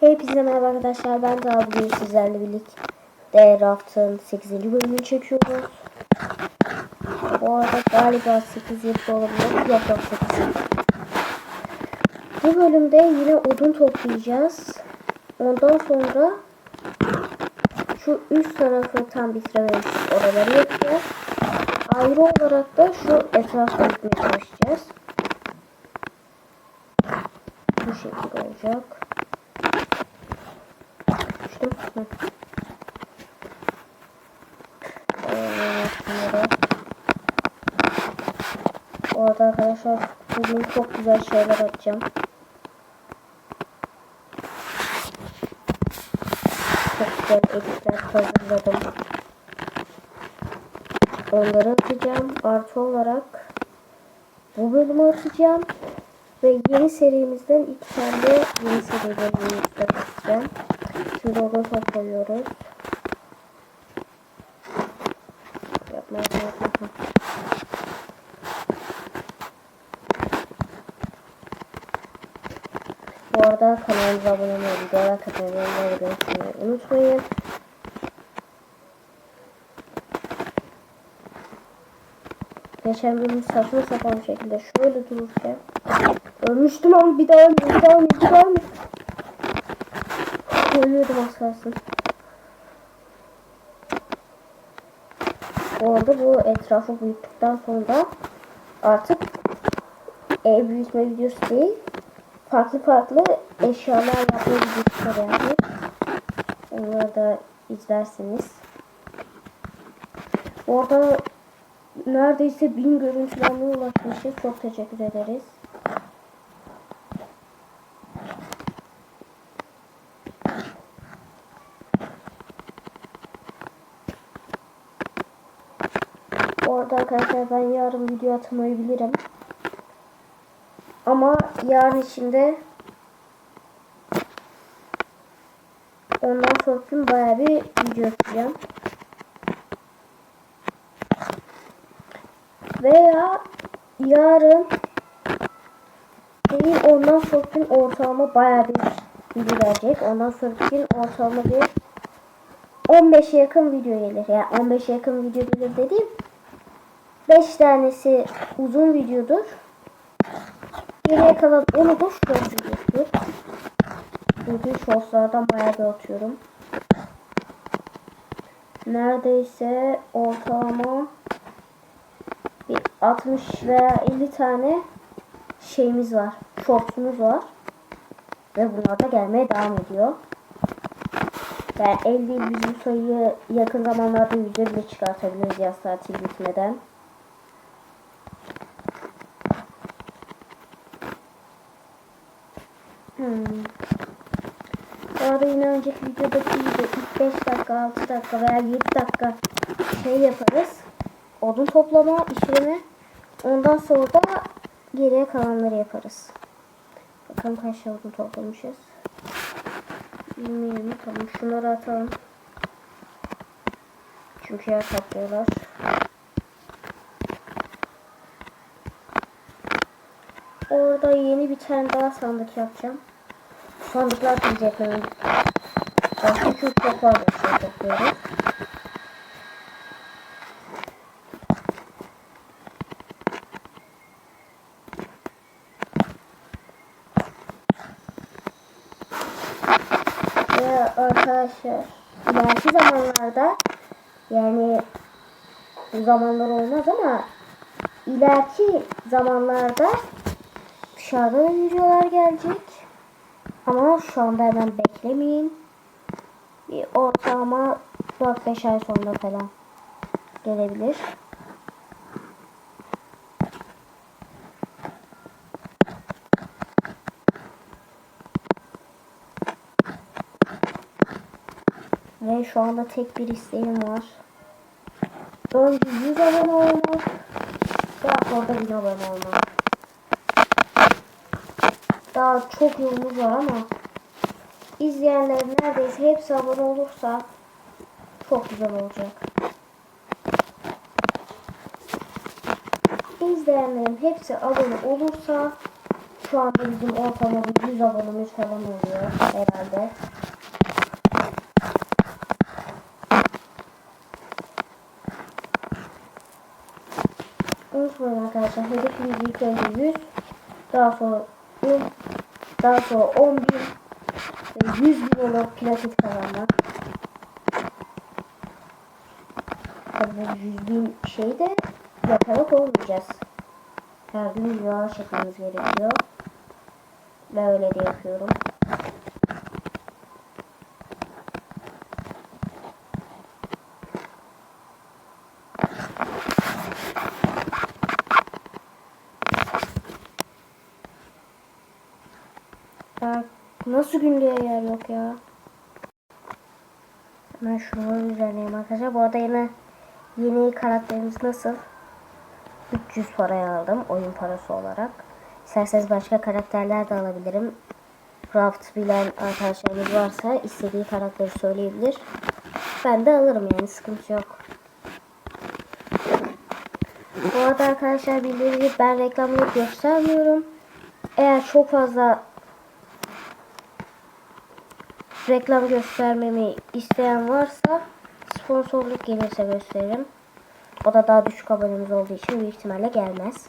Hepinize merhaba arkadaşlar. Ben daha bugün sizlerle birlikte Raft'ın 8. bölümünü çekiyoruz. Bu arada galiba 8 yapı olabilir. Yok yok 8 Bu bölümde yine odun toplayacağız. Ondan sonra şu üst tarafı tam bitirememiştik. Oraları yapacağız. Ayrı olarak da şu etrafı gitmeye çalışacağız. Bu şekilde olacak. Bu arada arkadaşlar bugün çok güzel şeyler atacağım. Çok güzel editler hazırladım. Onları atacağım. Artı olarak bu bölümü atacağım. Ve yeni serimizden iki tane yeni serilerini atacağım. Onu topluyoruz. Yapmaya çalışıyorum. Bu arada kanalımıza abone olmayı, videolar katmayı, yorumları beğenmeyi unutmayın. Geçen bölüm saçma sapan şekilde şöyle dururken ölmüştüm ama bir daha ölmüyor, bir daha ölmüyor, bir daha ölmüyor. Ölüyordum az kalsın. Arada bu etrafı büyüttükten sonra artık ev büyütme videosu değil farklı farklı eşyalar yapma videosu yani. Onları da izlersiniz. Bu arada neredeyse bin görüntülenme ulaşmışız. Çok teşekkür ederiz. Bu arada arkadaşlar ben yarın video atamayabilirim. Ama yarın içinde ondan sonra gün bayağı bir video atacağım. Veya yarın değil ondan sonra gün ortalama bayağı bir video gelecek. Ondan sonra gün ortalama bir 15'e yakın video gelir. Yani 15'e yakın video gelir dediğim 5 tanesi uzun videodur. Geriye kalan onu da short videosudur. Çünkü shortslardan bayağı bir atıyorum. Neredeyse ortalama bir 60 veya 50 tane şeyimiz var. Shortsumuz var. Ve bunlar da gelmeye devam ediyor. Yani 50 bizim sayıyı yakın zamanlarda yüzde bile çıkartabiliriz yaz tatil bitmeden. Hmm. Arada yine önceki videodaki gibi ilk 5 dakika, 6 dakika veya 7 dakika şey yaparız. Odun toplama işlemi. Ondan sonra da geriye kalanları yaparız. Bakalım kaç odun toplamışız. 20 20 tamam şunları atalım. Çünkü yer kaplıyorlar. Orada yeni bir tane daha sandık yapacağım. Sandıklar kıracak benim. Başka çok çok fazla şey topluyorum. Ve arkadaşlar ileriki zamanlarda yani bu zamanlar olmaz ama ileriki zamanlarda dışarıda da videolar gelecek. Ama şu anda hemen beklemeyin. Bir ortalama 4-5 ay sonra falan gelebilir. Ve şu anda tek bir isteğim var. Önce 100 abone olmak. Daha sonra 1000 abone olmak. Daha çok yolumuz var ama izleyenlerin neredeyse hepsi abone olursa çok güzel olacak. İzleyenlerin hepsi abone olursa Şu anda bizim ortalama bir 100 abonemiz falan oluyor herhalde. Unutmayın arkadaşlar hedefimiz ilk önce 100 daha sonra 10 daha sonra 10 bin ve 100 bin olarak platin kazanmak. Tabii bu 100 bin şey de yaparak olmayacağız. Her gün videolar çekmemiz gerekiyor. Ve öyle de yapıyorum. Ya nasıl günlüğe yer yok ya? Hemen şunu düzenleyeyim arkadaşlar. Bu arada yine yeni karakterimiz nasıl? 300 paraya aldım oyun parası olarak. İsterseniz başka karakterler de alabilirim. Raft bilen arkadaşlarımız varsa istediği karakteri söyleyebilir. Ben de alırım yani sıkıntı yok. Bu arada arkadaşlar bildiğiniz gibi ben reklamını göstermiyorum. Eğer çok fazla reklam göstermemi isteyen varsa sponsorluk gelirse gösteririm. O da daha düşük abonemiz olduğu için büyük ihtimalle gelmez.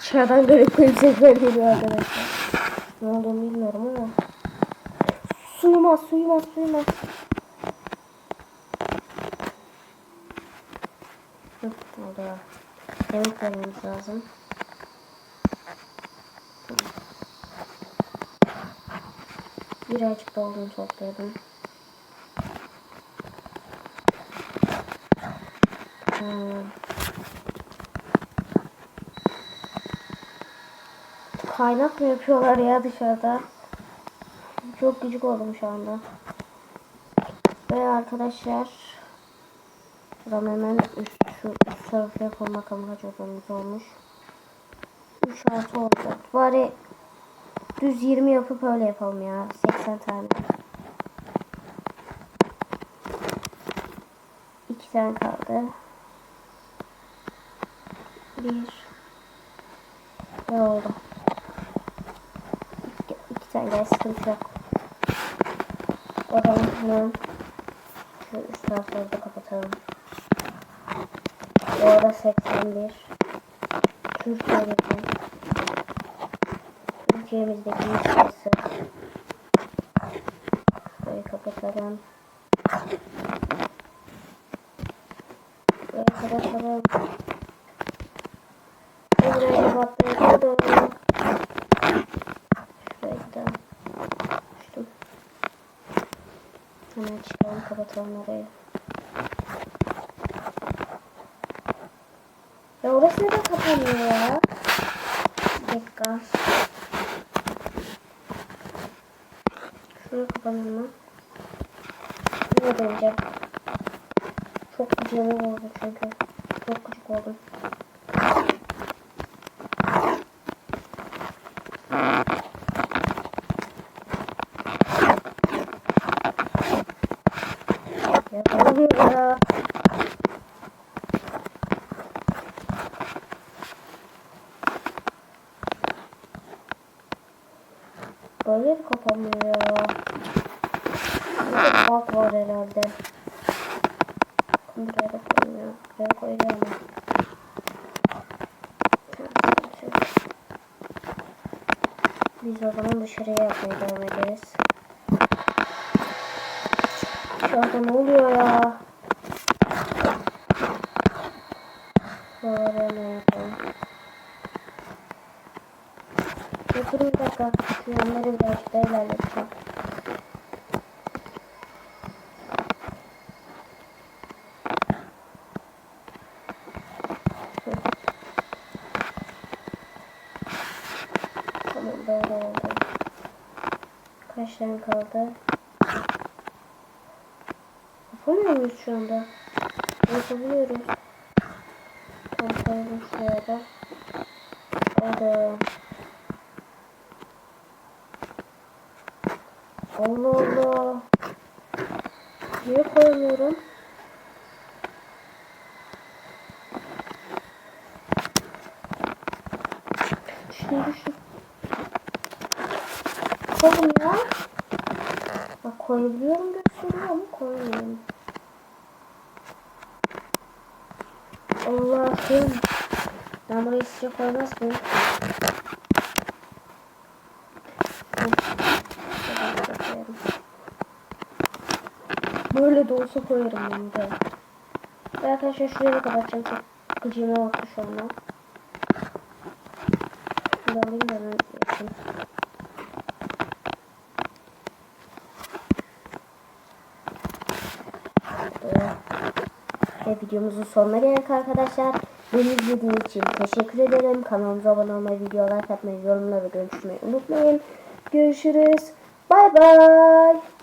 Dışarıdan garip sesler geliyor arkadaşlar. Ne olduğunu bilmiyorum ama. Suyum az, suyum az, suyum az. Hı, orada. Yemek vermemiz lazım. Birazcık dolduğunu topladım. Hmm. Kaynak mı yapıyorlar ya dışarıda? Çok gıcık oldum şu anda. Ve arkadaşlar Buradan hemen üst, şu tarafı yapalım bakalım kaç odamız olmuş. 3 artı oldu. Bari düz 20 yapıp öyle yapalım ya. 80 tane. 2 tane kaldı. 1 Ne oldu? 2 tane daha sıkıntı yok. O zaman hemen şu üst tarafları da kapatalım. Bu arada 81 Türkiye'deki Türkiye'mizdeki sayısı. Burayı kapatalım. Burayı kapatalım. Burayı kapatalım. Şurayı da Düştüm Hemen çıkalım kapatalım orayı orası neden kapanmıyor ya? Bir dakika. Şunu kapanır mı? Bunu deneyeceğim. Çok gıcığım oldu çünkü. Çok gıcık oldum. Yapamıyorum ya. Böyle de kapanmıyor ya. Burada bug var herhalde. Buraya da koymuyor. Buraya koyacağım. Biz o zaman dışarıya yapmaya devam ederiz. Dışarıda ne oluyor ya? Şuraları ne yapalım? Dur durun bir dakika. Şu yanları birazcık daha ilerleteceğim. Hı. Tamam böyle oldu. Kaç tane kaldı? Yapamıyor muyuz şu anda? Yapabiliyoruz. Koyalım şuraya da. Hadi. Allah Allah. Niye koyamıyorum? Düştüm düştüm. Koydum ya. Bak koyabiliyorum gösteriyor ama koyamıyorum. Allah'ım. Ben burayı sıcak koymaz mıyım? De olsa koyarım ben de. Ve arkadaşlar şurayı da kapatacağım. Çok gıcığıma baktı şu anda. Alayım da ben yapayım. Ve videomuzun sonuna geldik arkadaşlar. Beni izlediğiniz için teşekkür ederim. Kanalımıza abone olmayı, videolar atmayı, yorumları görüşmeyi unutmayın. Görüşürüz. Bay bay.